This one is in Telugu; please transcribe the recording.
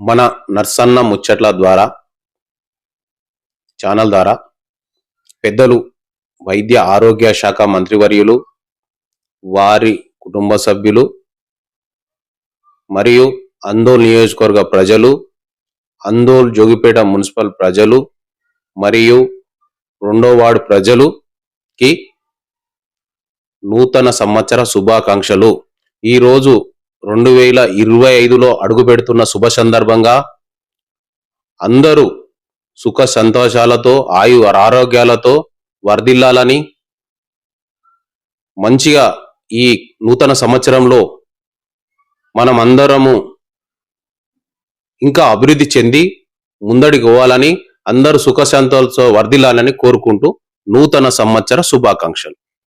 మన నర్సన్న ముచ్చట్ల ద్వారా ఛానల్ ద్వారా పెద్దలు వైద్య ఆరోగ్య శాఖ మంత్రివర్యులు వారి కుటుంబ సభ్యులు మరియు అందోల్ నియోజకవర్గ ప్రజలు అందోల్ జోగిపేట మున్సిపల్ ప్రజలు మరియు రెండో వార్డు ప్రజలుకి నూతన సంవత్సర శుభాకాంక్షలు. ఈరోజు రెండు వేల ఇరవై ఐదులో అడుగు పెడుతున్న శుభ సందర్భంగా అందరూ సుఖ సంతోషాలతో ఆయు ఆరోగ్యాలతో వర్ధిల్లాలని మంచిగా ఈ నూతన సంవత్సరంలో మనం అందరము ఇంకా అభివృద్ధి చెంది ముందడికి పోవాలని అందరూ సుఖ సంతోషాలతో వర్ధిల్లాలని కోరుకుంటూ నూతన సంవత్సర శుభాకాంక్షలు.